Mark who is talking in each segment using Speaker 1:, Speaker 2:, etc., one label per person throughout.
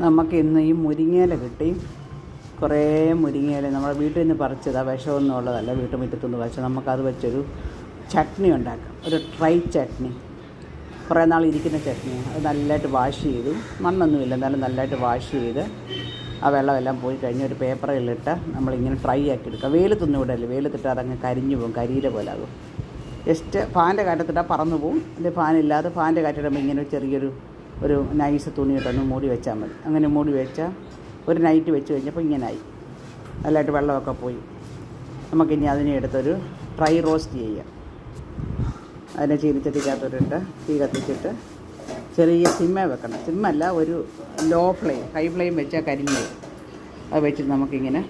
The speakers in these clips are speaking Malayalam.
Speaker 1: നമുക്ക് ഇന്ന് ഈ മുരിങ്ങയില കിട്ടി. കുറേ മുരിങ്ങയില. നമ്മുടെ വീട്ടിൽ നിന്ന് പറിച്ചതാണ് വിഷമൊന്നും ഉള്ളതല്ല. വീട്ടുമുറ്റത്തുനിന്ന് പറിച്ച്. നമുക്കത് വെച്ചൊരു ചട്നി ഉണ്ടാക്കാം. ഒരു ട്രൈ ചട്നി. കുറേ നാൾ ഇരിക്കുന്ന ചട്നിയാണ് അത് നല്ലതായിട്ട് വാഷ് ചെയ്തു. മണ്ണൊന്നുമില്ല. എന്നാലും നല്ലതായിട്ട് വാഷ് ചെയ്ത് ആ വെള്ളമെല്ലാം പോയി കഴിഞ്ഞ് ഒരു പേപ്പറിലിട്ട് നമ്മളിങ്ങനെ ഡ്രൈ ആക്കി എടുക്കുക വെയിലത്തൊന്നും ഇടല്ലേ വെയിലത്തിട്ട് അതങ്ങ് കരിഞ്ഞു പോകും. കരിയില പോലെ ആകും. ജസ്റ്റ് ഫാന്റെ കാറ്റത്തിട്ടാൽ പറന്നു പോകും അതിന്റെ ഫാനില്ലാതെ ഫാന്റെ കാറ്റിടുമ്പോൾ ഇങ്ങനെ ഒരു ചെറിയൊരു ഒരു നൈസ് തുണി ഇട്ടൊന്ന് മൂടി വെച്ചാൽ മതി. അങ്ങനെ മൂടി വെച്ചാൽ ഒരു നൈറ്റ് വെച്ച് കഴിഞ്ഞപ്പോൾ ഇങ്ങനായി. നല്ലതായിട്ട് വെള്ളമൊക്കെ പോയി. നമുക്കിനി അതിനെ എടുത്തൊരു ഡ്രൈ റോസ്റ്റ് ചെയ്യാം. അതിനെ ചീനിച്ചട്ടിക്കകത്തോട്ടിട്ട് തീ കത്തിച്ചിട്ട് ചെറിയ സിമ്മ വെക്കണം. സിമ്മല്ല ഒരു ലോ ഫ്ലെയിം ഹൈ ഫ്ലെയിം വെച്ചാൽ കരിഞ്ഞ് അത് വെച്ചിട്ട് നമുക്കിങ്ങനെ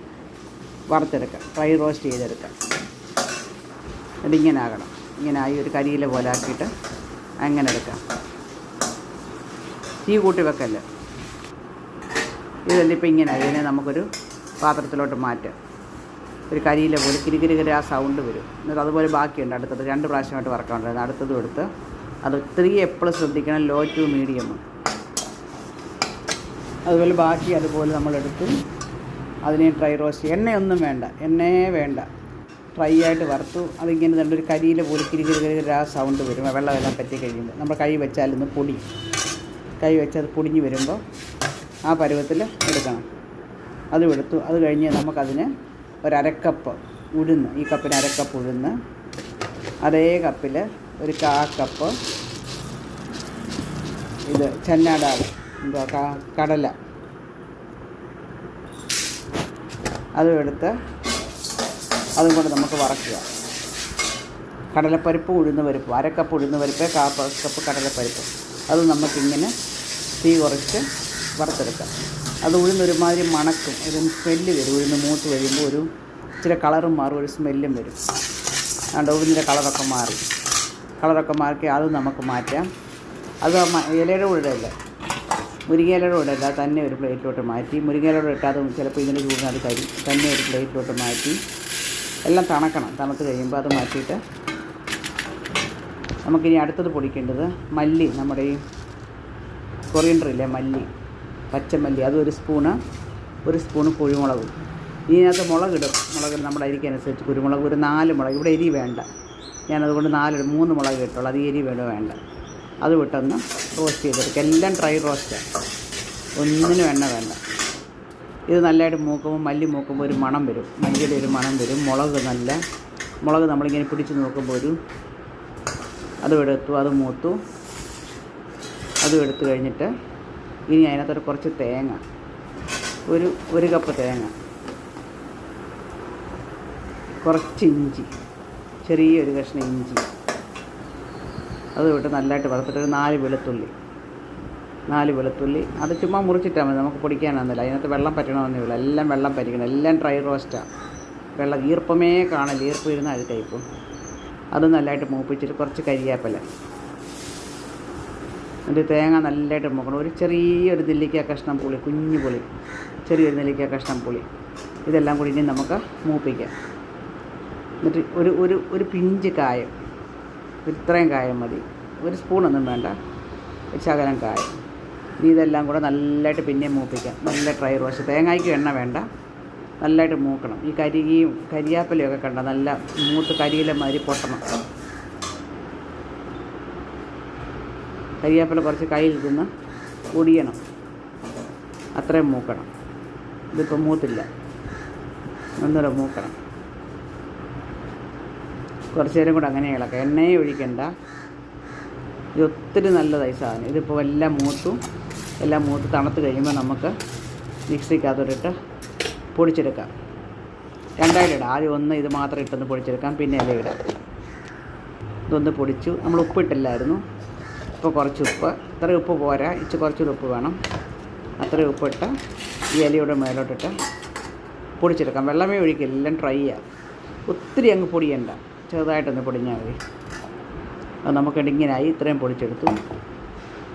Speaker 1: വറുത്തെടുക്കാം. ഡ്രൈ റോസ്റ്റ് ചെയ്തെടുക്കാം. ഇങ്ങനെ ആകണം. ഇങ്ങനെ ആയി ഒരു കരിയില പോലെ ആക്കിയിട്ട് അങ്ങനെ എടുക്കാം. തീ കൂട്ടി വെക്കല്ല? ഇതെല്ലാം ഇപ്പം ഇങ്ങനെ ഇതിനെ നമുക്കൊരു പാത്രത്തിലോട്ട് മാറ്റാം. ഒരു കരിയിലെ പോലെ കിരികിരികിരി ആ സൗണ്ട് വരും. എന്നിട്ട് അതുപോലെ ബാക്കിയുണ്ട്. അടുത്തത് രണ്ട് പ്രാവശ്യമായിട്ട് വറക്കാനുണ്ടായിരുന്നു അടുത്തതും എടുത്ത് അത് ഒത്തിരി എപ്പോഴും ശ്രദ്ധിക്കണം. ലോ ടു മീഡിയം അതുപോലെ ബാക്കി അതുപോലെ നമ്മളെടുത്ത് അതിനെ ഡ്രൈ റോസ്റ്റ് എണ്ണയൊന്നും വേണ്ട. എണ്ണയെ വേണ്ട. ഡ്രൈ ആയിട്ട് വറുത്തു. അതിങ്ങനെ നല്ലൊരു കരിയില പോലെ കിരികിരികിരി ആ സൗണ്ട് വരും. വെള്ളമെല്ലാം പറ്റി കഴിയുമ്പോൾ നമ്മൾ കൈ വെച്ചാലൊന്ന് പൊടി. കൈ വെച്ച് അത് പൊടിഞ്ഞ് വരുമ്പോൾ ആ പരുവത്തിൽ എടുക്കണം. അതും എടുത്തു. അത് കഴിഞ്ഞ് നമുക്കതിന് ഒരക്കപ്പ് ഉഴുന്ന് ഈ കപ്പിന് അരക്കപ്പ് ഉഴുന്ന് അതേ കപ്പിൽ ഒരു കാ കപ്പ് ഇത് ചെന്നാടാൾ എന്തുവാ കാ കടല. അതും എടുത്ത് അതും കൊണ്ട് നമുക്ക് വറക്കുക. കടലപ്പരിപ്പ് ഉഴുന്ന് പരിപ്പ് അരക്കപ്പ് ഉഴുന്ന് പരിപ്പ് കാ കപ്പ് കടലപ്പരിപ്പ്. അത് നമുക്കിങ്ങനെ തീ കുറച്ച് വറുത്തെടുക്കാം. അത് ഉഴുന്നൊരുമാതിരി മണക്കും. ഒരു സ്മെല്ല് വരും. ഉഴുന്ന് മൂത്ത് കഴിയുമ്പോൾ ഒരു ഇച്ചിരി കളറും മാറും. ഒരു സ്മെല്ലും വരും. അതുകൊണ്ട് ഉഴുന്നിന്റെ കളറൊക്കെ മാറി. കളറൊക്കെ മാറി അത് നമുക്ക് മാറ്റാം. അത് ഇലയുടെ ഉഴുതല്ല മുരിങ്ങയിലയുടെ കൂടെ ഇല്ല തന്നെ ഒരു പ്ലേറ്റിലോട്ട് മാറ്റി. മുരിങ്ങയിലയുടെ ഇട്ടാൽ ചിലപ്പോൾ ഇതിന്റെ ചൂടിനത് കരി തന്നെ ഒരു പ്ലേറ്റിലോട്ട് മാറ്റി. എല്ലാം തണക്കണം. തണുത്ത് കഴിയുമ്പോൾ അത് മാറ്റിയിട്ട് നമുക്കിനി അടുത്തത് പൊടിക്കേണ്ടത് മല്ലി നമ്മുടെ ഈ കൊറിയണ്ടർ ഇല്ലേ മല്ലി പച്ചമല്ലി അത് ഒരു സ്പൂണ് ഒരു സ്പൂണ് കുരുമുളകും. ഇതിനകത്ത് മുളകിടും. മുളക് നമ്മുടെ അരിക്കനുസരിച്ച് കുരുമുളക് ഒരു നാല് മുളക്. ഇവിടെ എരി വേണ്ട. ഞാനതുകൊണ്ട് നാല് മൂന്ന് മുളക് ഇട്ടുള്ളൂ. അത് എരി വേണ്ട വേണ്ട. അത് വിട്ടൊന്ന് റോസ്റ്റ് ചെയ്തെടുക്കുക എല്ലാം ഡ്രൈ റോസ്റ്റാണ് ഒന്നിനും എണ്ണ വേണ്ട. ഇത് നല്ലതായിട്ട് മൂക്കുമ്പോൾ മല്ലി മൂക്കുമ്പോൾ ഒരു മണം വരും. മല്ലിയുടെ ഒരു മണം വരും. മുളക് നല്ല മുളക് നമ്മളിങ്ങനെ പിടിച്ച് നോക്കുമ്പോൾ ഒരു അതും എടുത്തു അത് മൂത്തു. അതും എടുത്തു കഴിഞ്ഞിട്ട് ഇനി അതിനകത്തൊരു കുറച്ച് തേങ്ങ ഒരു ഒരു കപ്പ് തേങ്ങ കുറച്ച് ഇഞ്ചി ചെറിയൊരു കഷ്ണം ഇഞ്ചി. അത് വിട്ട് നല്ലതായിട്ട് വറുത്തിട്ട് ഒരു നാല് വെളുത്തുള്ളി നാല് വെളുത്തുള്ളി. അത് ചുമ്മാ മുറിച്ചിട്ടാൽ മതി നമുക്ക് പൊടിക്കാനൊന്നുമില്ല. അതിനകത്ത് വെള്ളം പറ്റണമെന്നേ ഉള്ളൂ. എല്ലാം വെള്ളം പറ്റിക്കണം. എല്ലാം ഡ്രൈ റോസ്റ്റാണ് വെള്ളം ഈർപ്പമേ കാണില്ല. ഈർപ്പം ഇരുന്ന് അഴുക്കായിപ്പോൾ അത് നല്ലതായിട്ട് മൂപ്പിച്ചിട്ട് കുറച്ച് കരിയാപ്പല. എന്നിട്ട് തേങ്ങ നല്ലതായിട്ട് മൂക്കണം. ഒരു ചെറിയൊരു നെല്ലിക്ക കഷ്ണം പുളി കുഞ്ഞു പുളി ചെറിയൊരു നെല്ലിക്ക കഷ്ണം പുളി. ഇതെല്ലാം കൂടി ഇനി നമുക്ക് മൂപ്പിക്കാം. എന്നിട്ട് ഒരു ഒരു ഒരു പിഞ്ച് കായം. ഇത്രയും കായം മതി. ഒരു സ്പൂണൊന്നും വേണ്ട. ശകലം കായം. ഇനി ഇതെല്ലാം കൂടെ നല്ലതായിട്ട് പിന്നെ മൂപ്പിക്കാം. നല്ല ഡ്രൈ റോസ്റ്റ്. തേങ്ങയ്ക്ക് എണ്ണ വേണ്ട. നല്ലതായിട്ട് മൂക്കണം. ഈ കരിയും കരിയാപ്പലയൊക്കെ കണ്ട നല്ല മൂത്ത് കരിയിലെ മാതിരി പൊട്ടണം. കരിയാപ്പല കുറച്ച് കയ്യിൽ നിന്ന് പൊടിയണം. അത്രയും മൂക്കണം. ഇതിപ്പോൾ മൂത്തില്ല. ഒന്നുകൂടെ മൂക്കണം. കുറച്ച് നേരം കൂടെ അങ്ങനെ ഇളക്കാം. എണ്ണയെ ഒഴിക്കണ്ട. ഇത് ഒത്തിരി നല്ലതായി സാധനം. ഇതിപ്പോൾ എല്ലാം മൂത്തും. എല്ലാം മൂത്ത് തണുത്ത് കഴിയുമ്പോൾ നമുക്ക് മിക്സിക്കകത്തോട്ടിട്ട് പൊടിച്ചെടുക്കാം. രണ്ടായിട്ട് ഇടാം ആദ്യം ഒന്ന് ഇത് മാത്രം ഇട്ടൊന്ന് പൊടിച്ചെടുക്കാം. പിന്നെ ഇല ഇടാം. ഇതൊന്ന് പൊടിച്ചു. നമ്മൾ ഉപ്പിട്ടില്ലായിരുന്നു ഇപ്പോൾ കുറച്ച് ഉപ്പ്. ഇത്ര ഉപ്പ് പോരാ. ഇച്ചിരി കുറച്ചുകൂടി ഉപ്പ് വേണം. അത്രയും ഉപ്പിട്ട് ഈ ഇലയുടെ മേലോട്ടിട്ട് പൊടിച്ചെടുക്കാം. വെള്ളമേ ഒഴിക്കില്ല. എല്ലാം ഡ്രൈ ആണ് ഒത്തിരി അങ്ങ് പൊടിയണ്ട. ചെറുതായിട്ടൊന്ന് പൊടിഞ്ഞാൽ മതി. അത് നമുക്കിടിങ്ങനായി ഇത്രയും പൊടിച്ചെടുത്തു.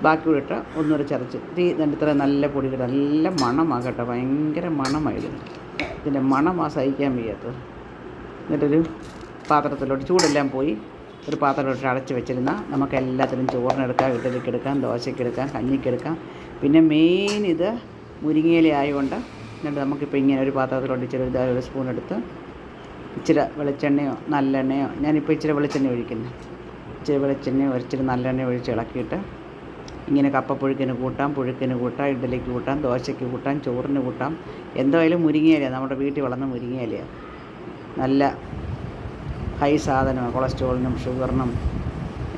Speaker 1: ബാക്കി കൂടെ ഇട്ട് ഒന്നുകൂടെ ചതച്ച് തീ ഇത്ര നല്ല പൊടി കിട്ടും നല്ല മണമാകട്ടെ ഭയങ്കര മണമായിരുന്നു. ഇതിന്റെ മണമാ സഹിക്കാൻ വയ്യാത്തത് എന്നിട്ടൊരു പാത്രത്തിലോട്ട് ചൂടെല്ലാം പോയി ഒരു പാത്രത്തിലോട്ട് അടച്ച് വെച്ചിരുന്നാൽ നമുക്ക് എല്ലാത്തിനും ചോറിനെടുക്കാം ഇഡലിക്ക് എടുക്കാം ദോശയ്ക്കെടുക്കാം കഞ്ഞിക്കെടുക്കാം പിന്നെ മെയിൻ ഇത് മുരിങ്ങയില ആയതുകൊണ്ട് എന്നിട്ട് നമുക്കിപ്പോൾ ഇങ്ങനെ ഒരു പാത്രത്തിലോട്ട് ഇച്ചിരി ഒരു സ്പൂൺ എടുത്ത് ഇച്ചിരി വെളിച്ചെണ്ണയോ നല്ലെണ്ണയോ ഞാനിപ്പോൾ ഇച്ചിരി വെളിച്ചെണ്ണ ഒഴിക്കുന്നത് ഇച്ചിരി വെളിച്ചെണ്ണയോ ഇച്ചിരി നല്ലെണ്ണയോ ഒഴിച്ച് ഇളക്കിയിട്ട് ഇങ്ങനെ കപ്പപ്പുഴുക്കിന് കൂട്ടാം പുഴുക്കിന് കൂട്ടാം ഇഡ്ഡലിക്ക് കൂട്ടാം ദോശയ്ക്ക് കൂട്ടാം ചോറിന് കൂട്ടാം. എന്തായാലും മുരിങ്ങയിലയാണ് നമ്മുടെ വീട്ടിൽ വളർന്ന മുരിങ്ങയിലയാണ് നല്ല ഹൈ സാധനമാണ്. കൊളസ്ട്രോളിനും ഷുഗറിനും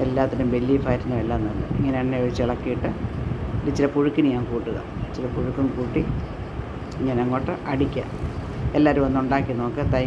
Speaker 1: എല്ലാത്തിനും ബെല്ലി ഫാറ്റിനും എല്ലാം നല്ല ഇങ്ങനെ എണ്ണ ഒഴിച്ച് ഇളക്കിയിട്ട് ഇച്ചിരി പുഴുക്കിന് ഞാൻ കൂട്ടുക. ഇച്ചിരി പുഴുക്കും കൂട്ടി ഇങ്ങനെ അങ്ങോട്ട് അടിക്കുക. എല്ലാവരും ഒന്ന് ഉണ്ടാക്കി നോക്കുക തൈ